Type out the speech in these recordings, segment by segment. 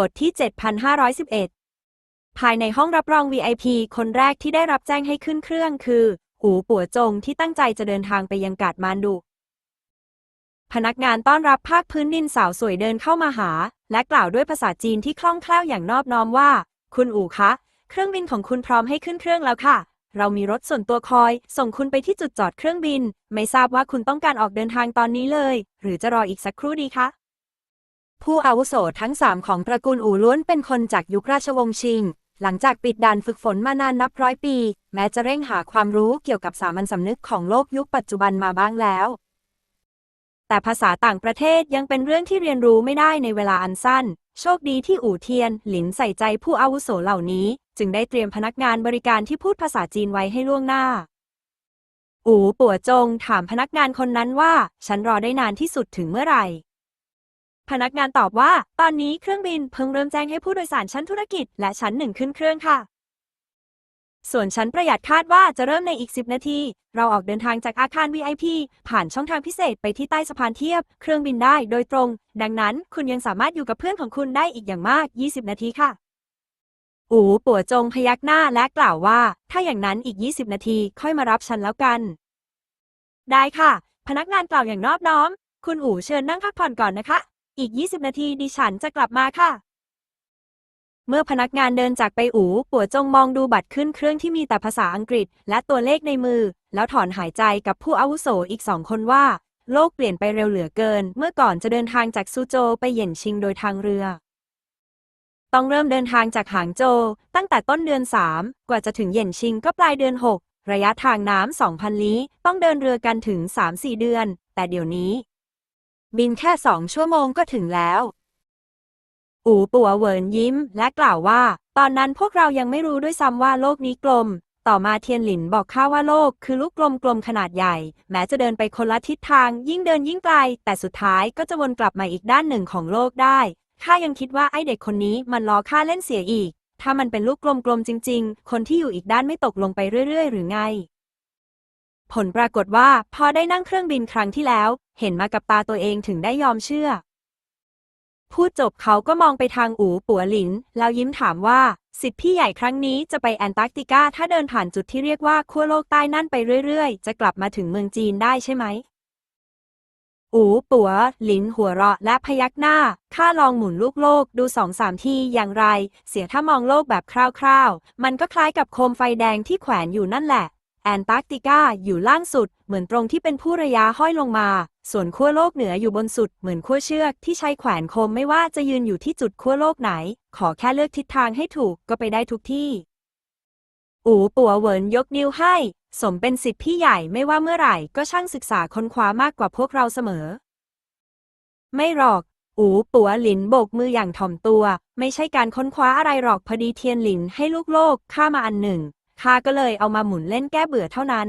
บทที่ 7511 ภายในห้องรับรอง VIP คนแรกที่ได้รับแจ้งให้ขึ้นเครื่องคืออูปัวจงที่ตั้งใจจะเดินทางไปยังกาดมานดุ พนักงานต้อนรับภาคพื้นดินสาวสวยเดินเข้ามาหา และกล่าวด้วยภาษาจีนที่คล่องแคล่วอย่างนอบน้อมว่า คุณอู่คะ เครื่องบินของคุณพร้อมให้ขึ้นเครื่องแล้วค่ะ เรามีรถส่วนตัวคอย ส่งคุณไปที่จุดจอดเครื่องบิน ไม่ทราบว่าคุณต้องการออกเดินทางตอนนี้เลย หรือจะรออีกสักครู่ดีคะ ผู้อาวุโสทั้งสามของตระกูลอู่ล้วนเป็นคนจากยุคราชวงศ์ชิง หลังจากปิดด่านฝึกฝนมานานนับร้อยปี แม้จะเร่งหาความรู้เกี่ยวกับสามัญสำนึกของโลกยุคปัจจุบันมาบ้างแล้ว แต่ภาษาต่างประเทศยังเป็นเรื่องที่เรียนรู้ไม่ได้ในเวลาอันสั้น โชคดีที่อู่เทียน หลินใส่ใจผู้อาวุโสเหล่านี้ จึงได้เตรียมพนักงานบริการที่พูดภาษาจีนไว้ให้ล่วงหน้า อู่ปัวจงถามพนักงานคนนั้นว่า ฉันรอได้นานที่สุดถึงเมื่อไหร่ พนักงานตอบว่า ตอนนี้เครื่องบินเพิ่งเริ่มแจ้งให้ผู้โดยสารชั้นธุรกิจและชั้นหนึ่งขึ้นเครื่องค่ะ ส่วนชั้นประหยัดคาดว่าจะเริ่มในอีก 10 นาที เราออกเดินทางจากอาคาร VIP ผ่านช่องทางพิเศษไปที่ใต้สะพานเทียบ เครื่องบินได้โดยตรง ดังนั้นคุณยังสามารถอยู่กับเพื่อนของคุณได้อีกอย่างมาก 20 นาทีค่ะ อูปัวจงพยักหน้าและกล่าวว่า ถ้าอย่างนั้นอีก 20 นาทีค่อยมารับฉันแล้วกัน ได้ค่ะ พนักงานกล่าวอย่างนอบน้อม คุณอู๋เชิญนั่งพักผ่อนก่อนนะคะ อีก 20 นาทีดิฉันจะกลับมาค่ะ เมื่อพนักงานเดินจากไปอู๋ปัวจงมองดูบัตรขึ้นเครื่องที่มีแต่ภาษาอังกฤษ และตัวเลขในมือ แล้วถอนหายใจกับผู้อาวุโสอีกสองคนว่า โลกเปลี่ยนไปเร็วเหลือเกิน เมื่อก่อนจะเดินทางจากซูโจไปเหย่นชิงโดยทางเรือ ต้องเริ่มเดินทางจากหางโจ ตั้งแต่ต้นเดือน 3 กว่าจะถึงเหย่นชิงก็ปลายเดือน 6 ระยะทางน้ำ2,000ลี้ต้องเดินเรือกันถึง 3-4 เดือน แต่เดี๋ยวนี้ บินแค่สองชั่วโมงก็ถึงแล้ว อูปัวเหวินยิ้ม และกล่าวว่า ตอนนั้นพวกเรายังไม่รู้ด้วยซ้ำว่าโลกนี้กลม ต่อมาเทียนหลินบอกข้าว่าโลกคือลูกกลมๆขนาดใหญ่ แม้จะเดินไปคนละทิศทาง ยิ่งเดินยิ่งไกล แต่สุดท้ายก็จะวนกลับมาอีกด้านหนึ่งของโลกได้ข้ายังคิดว่าไอเด็กคนนี้มันล้อข้าเล่นเสียอีก ถ้ามันเป็นลูกกลมๆจริง ๆ คนที่อยู่อีกด้านไม่ตกลงไปเรื่อย ๆ หรือไง ผลปรากฏว่าพอได้นั่งเครื่องบินครั้งที่แล้ว เห็นมากับตาตัวเองถึงได้ยอมเชื่อ พูดจบเขาก็มองไปทางอูปัวหลิน แล้วยิ้มถามว่า สิทธิ์พี่ใหญ่ครั้งนี้จะไปแอนตาร์กติกาถ้าเดินผ่านจุดที่เรียกว่าขั้วโลกใต้นั่นไปเรื่อยๆ จะกลับมาถึงเมืองจีนได้ใช่ไหมอูปัว หลินหัวเราะและพยักหน้า ข้าลองหมุนลูกโลกดูสองสามทีอย่างไร เสียถ้ามองโลกแบบคร่าวๆ มันก็คล้ายกับโคมไฟแดงที่แขวนอยู่นั่นแหละ แอนตาร์กติกาอยู่ล่างสุด เหมือนตรงที่เป็นผู้ระยะห้อยลงมา ส่วนขั้วโลกเหนืออยู่บนสุด เหมือนขั้วเชือกที่ใช้แขวนโคมไม่ว่าจะยืนอยู่ที่จุดขั้วโลกไหน ขอแค่เลือกทิศทางให้ถูกก็ไปได้ทุกที่ อูปัวเหวินยกนิ้วให้ สมเป็นสิทธิพี่ใหญ่ไม่ว่าเมื่อไหร่ก็ช่างศึกษาค้นคว้ามากกว่าพวกเราเสมอ ไม่หรอก อูปัวหลินโบกมืออย่างถ่อมตัว ไม่ใช่การค้นคว้าอะไรหรอกพอดีเทียนหลินให้ลูกโลกข้ามาอันหนึ่ง ข้าก็เลยเอามาหมุนเล่นแก้เบื่อเท่านั้น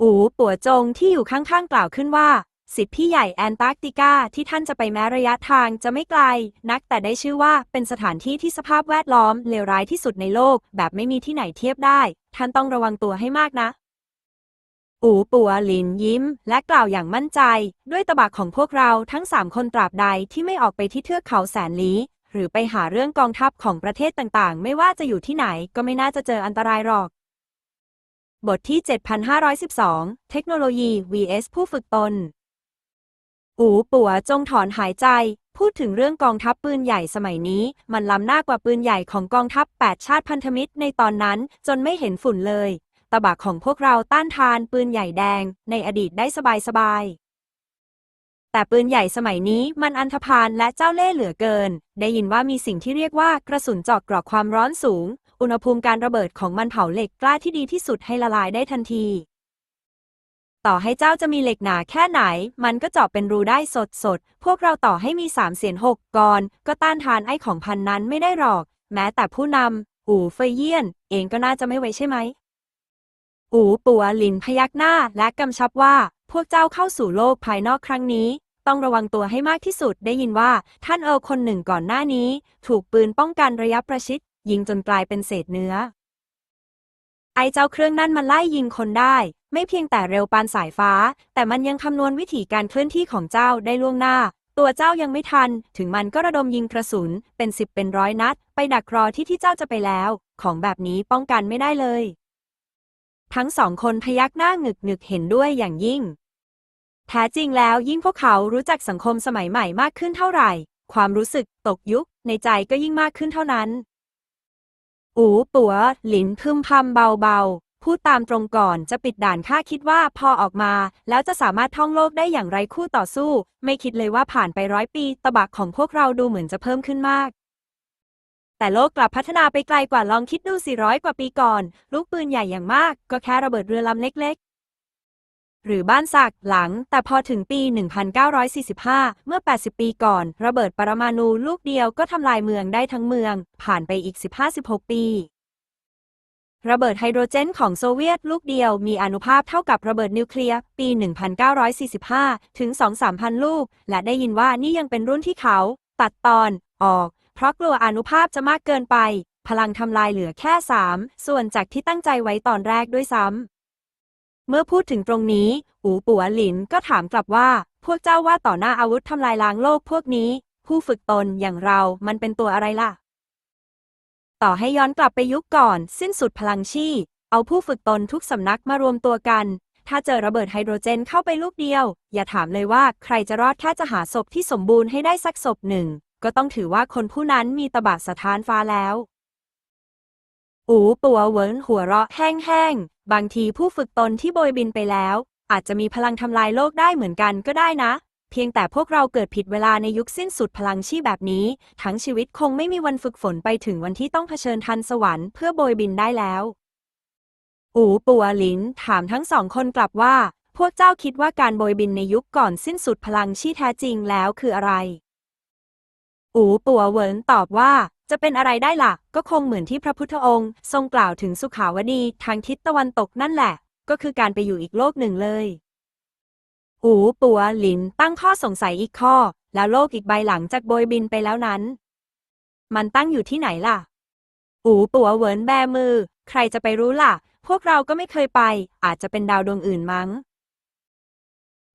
อูปัวจงที่อยู่ข้างๆกล่าวขึ้นว่า สิทธิพี่ใหญ่แอนตาร์กติกาที่ท่านจะไปแม้ระยะทางจะไม่ไกล นักแต่ได้ชื่อว่าเป็นสถานที่ที่สภาพแวดล้อมเลวร้ายที่สุดในโลก แบบไม่มีที่ไหนเทียบได้ ท่านต้องระวังตัวให้มากนะ อูปัวหลินยิ้ม และกล่าวอย่างมั่นใจ ด้วยตะบักของพวกเราทั้งสามคนตราบใดที่ไม่ออกไปที่เทือกเขาแสนลี้ หรือไปหาเรื่องกองทัพของประเทศต่างๆ ไม่ว่าจะอยู่ที่ไหนก็ไม่น่าจะเจออันตรายหรอก บทที่ 7512 เทคโนโลยี vs ผู้ฝึกตน อูปัวจงถอนหายใจ พูดถึงเรื่องกองทัพปืนใหญ่สมัยนี้ มันล้ำหน้ากว่าปืนใหญ่ของกองทัพ 8 ชาติพันธมิตรในตอนนั้นจนไม่เห็นฝุ่นเลย ตะบักของพวกเราต้านทานปืนใหญ่แดงในอดีตได้สบายๆ แต่ปืนใหญ่สมัยนี้มันอันธพาลและเจ้าเล่ห์เหลือเกิน ได้ยินว่ามีสิ่งที่เรียกว่ากระสุนเจอกกรอกความร้อนสูง อุณหภูมิการระเบิดของมันเผาเหล็กกล้าที่ดีที่สุดให้ละลายได้ทันที ต่อให้เจ้าจะมีเหล็กหนาแค่ไหน มันก็เจาะเป็นรูได้สดสดๆพวกเราต่อให้มีสามเสียนหกกรก็ต้านทานไอ้ของพันนั้นไม่ได้หรอก แม้แต่ผู้นำอูเฟยเยี่ยน เองก็น่าจะไม่ไหวใช่ไหม อูปัวหลินพยักหน้าและกำชับว่า พวกเจ้าเข้าสู่โลกภายนอกครั้งนี้ ต้องระวังตัวให้มากที่สุดได้ยินว่าท่านเออคนหนึ่งก่อนหน้านี้ ถูกปืนป้องกันระยะประชิด ยิงจนกลายเป็นเศษเนื้อ ไอเจ้าเครื่องนั่นมันไล่ยิงคนได้ ไม่เพียงแต่เร็วปานสายฟ้า แต่มันยังคำนวณวิถีการเคลื่อนที่ของเจ้าได้ล่วงหน้า ตัวเจ้ายังไม่ทัน ถึงมันก็ระดมยิงกระสุนเป็นสิบเป็นร้อยนัด ไปดักรอที่ที่เจ้าจะไปแล้ว ของแบบนี้ป้องกันไม่ได้เลยทั้งสองคนพยักหน้าหงึกหงึกเห็นด้วยอย่างยิ่ง แท้จริงแล้วยิ่งพวกเขารู้จักสังคมสมัยใหม่มากขึ้นเท่าไหร่ ความรู้สึกตกยุคในใจก็ยิ่งมากขึ้นเท่านั้น อูปัว หลินพึมพำเบาๆ พูดตามตรงก่อนจะปิดด่านข้าคิดว่าพอออกมา แล้วจะสามารถท่องโลกได้อย่างไรคู่ต่อสู้ ไม่คิดเลยว่าผ่านไปร้อยปีตะบักของพวกเราดูเหมือนจะเพิ่มขึ้นมากแต่โลกกลับพัฒนาไปไกลกว่าลองคิดดู 400 กว่าปีก่อน ลูกปืนใหญ่อย่างมาก ก็แค่ระเบิดเรือลำเล็ก หรือบ้านสักหลัง แต่พอถึงปี 1945 เมื่อ 80 ปีก่อน ระเบิดปรมาณูลูกเดียวก็ทำลายเมืองได้ทั้งเมือง ผ่านไปอีก 15-16 ปี ระเบิดไฮโดรเจนของโซเวียตลูกเดียวมีอนุภาพเท่ากับระเบิดนิวเคลียร์ปี 1945 ถึง 2-3,000 ลูก และได้ยินว่านี่ยังเป็นรุ่นที่เขา ตัดตอนออก เพราะกลัวอนุภาพจะมากเกินไป พลังทำลายเหลือแค่ 3 ส่วนจากที่ตั้งใจไว้ตอนแรกด้วยซ้ำ เมื่อพูดถึงตรงนี้ อูปัวหลินก็ถามกลับว่า พวกเจ้าว่าต่อหน้าอาวุธทำลายล้างโลกพวกนี้ ผู้ฝึกตนอย่างเรามันเป็นตัวอะไรล่ะ ต่อให้ย้อนกลับไปยุคก่อน สิ้นสุดพลังชีเอาผู้ฝึกตนทุกสำนักมารวมตัวกัน ถ้าเจอระเบิดไฮโดรเจนเข้าไปลูกเดียว อย่าถามเลยว่าใครจะรอดแค่จะหาศพที่สมบูรณ์ให้ได้สักศพหนึ่ง ก็ต้องถือว่าคนผู้นั้นมีตบะสถานฟ้าแล้ว อูปัวเวินหัวเราะแห้งๆ บางทีผู้ฝึกตนที่โบยบินไปแล้ว อาจจะมีพลังทำลายโลกได้เหมือนกันก็ได้นะ เพียงแต่พวกเราเกิดผิดเวลาในยุคสิ้นสุดพลังชีพแบบนี้ ทั้งชีวิตคงไม่มีวันฝึกฝนไปถึงวันที่ต้องเผชิญทันสวรรค์เพื่อโบยบินได้แล้วอูปัวหลินถามทั้งสองคนกลับว่า พวกเจ้าคิดว่าการโบยบินในยุคก่อนสิ้นสุดพลังชีแท้จริงแล้วคืออะไร อูปัวเหวินตอบว่า จะเป็นอะไรได้ล่ะ ก็คงเหมือนที่พระพุทธองค์ ทรงกล่าวถึงสุขาวดีทางทิศตะวันตกนั่นแหละ ก็คือการไปอยู่อีกโลกหนึ่งเลยอูปัวหลินตั้งข้อสงสัยอีกข้อ แล้วโลกอีกใบหลังจากโบยบินไปแล้วนั้น มันตั้งอยู่ที่ไหนล่ะ อูปัวเหวินแบมือ ใครจะไปรู้ล่ะ พวกเราก็ไม่เคยไป อาจจะเป็นดาวดวงอื่นมั้ง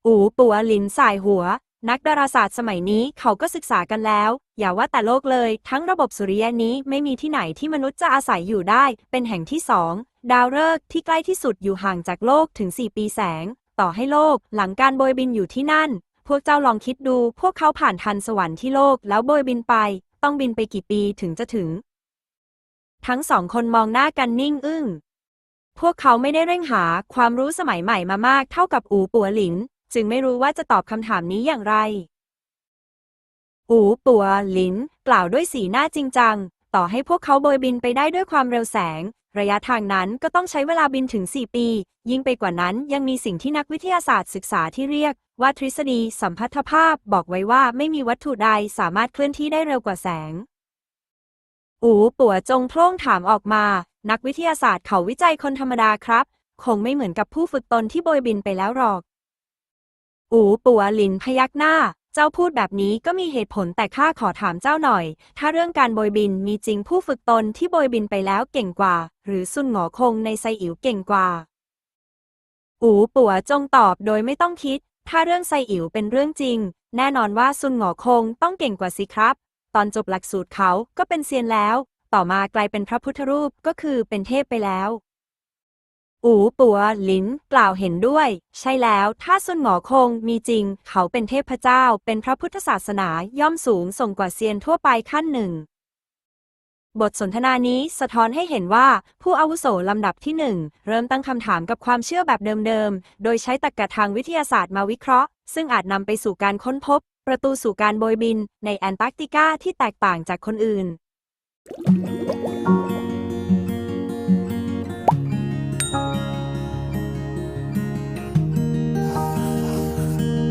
อูปัวหลินสายหัว นักดาราศาสตร์สมัยนี้เขาก็ศึกษากันแล้ว อย่าว่าแต่โลกเลย ทั้งระบบสุริยะนี้ไม่มีที่ไหนที่มนุษย์จะอาศัยอยู่ได้ เป็นแห่งที่สองดาวฤกษ์ที่ใกล้ที่สุดอยู่ห่างจากโลกถึง 4 ปีแสง ต่อให้โลกหลังการโบยบินอยู่ที่นั่น พวกเจ้าลองคิดดู พวกเขาผ่านทันสวรรค์ที่โลกแล้วโบยบินไป ต้องบินไปกี่ปีถึงจะถึง ทั้งสองคนมองหน้ากันนิ่งอึ้งพวกเขาไม่ได้เร่งหาความรู้สมัยใหม่มามากเท่ากับอูปัวหลิน จึงไม่รู้ว่าจะตอบคำถามนี้อย่างไร อูปัวหลิน กล่าวด้วยสีหน้าจริงจัง ต่อให้พวกเขาโบยบินไปได้ด้วยความเร็วแสง ระยะทางนั้นก็ต้องใช้เวลาบินถึง 4 ปี ยิ่งไปกว่านั้นยังมีสิ่งที่นักวิทยาศาสตร์ศึกษาที่เรียก ว่าทฤษฎีสัมพัทธภาพบอกไว้ว่าไม่มีวัตถุใดสามารถเคลื่อนที่ได้เร็วกว่าแสง อูปัวจงโพล่งถามออกมา นักวิทยาศาสตร์เขาวิจัยคนธรรมดาครับ คงไม่เหมือนกับผู้ฝึกตนที่โบยบินไปแล้วหรอก อูปัวหลินพยักหน้า เจ้าพูดแบบนี้ก็มีเหตุผลแต่ข้าขอถามเจ้าหน่อย ถ้าเรื่องการโบยบินมีจริงผู้ฝึกตนที่โบยบินไปแล้วเก่งกว่า หรือซุนหงอคงในไซอิ๋วเก่งกว่า อูปัวจงตอบโดยไม่ต้องคิด ถ้าเรื่องไซอิ๋วเป็นเรื่องจริง แน่นอนว่าซุนหงอคงต้องเก่งกว่าสิครับ ตอนจบหลักสูตรเขาก็เป็นเซียนแล้ว ต่อมากลายเป็นพระพุทธรูปก็คือเป็นเทพไปแล้ว อูปัวหลินกล่าวเห็นด้วย ใช่แล้วถ้าซุนหงอคงมีจริง เขาเป็นเทพเจ้า เป็นพระพุทธศาสนาย่อมสูงส่งกว่าเซียนทั่วไปขั้นหนึ่ง บทสนทนานี้สะท้อนให้เห็นว่า ผู้อาวุโสลำดับที่หนึ่งเริ่มตั้งคำถามกับความเชื่อแบบเดิมๆ โดยใช้ตรรกะทางวิทยาศาสตร์มาวิเคราะห์ ซึ่งอาจนำไปสู่การค้นพบ ประตูสู่การโบยบิน ในแอนตาร์กติกาที่แตกต่างจากคนอื่น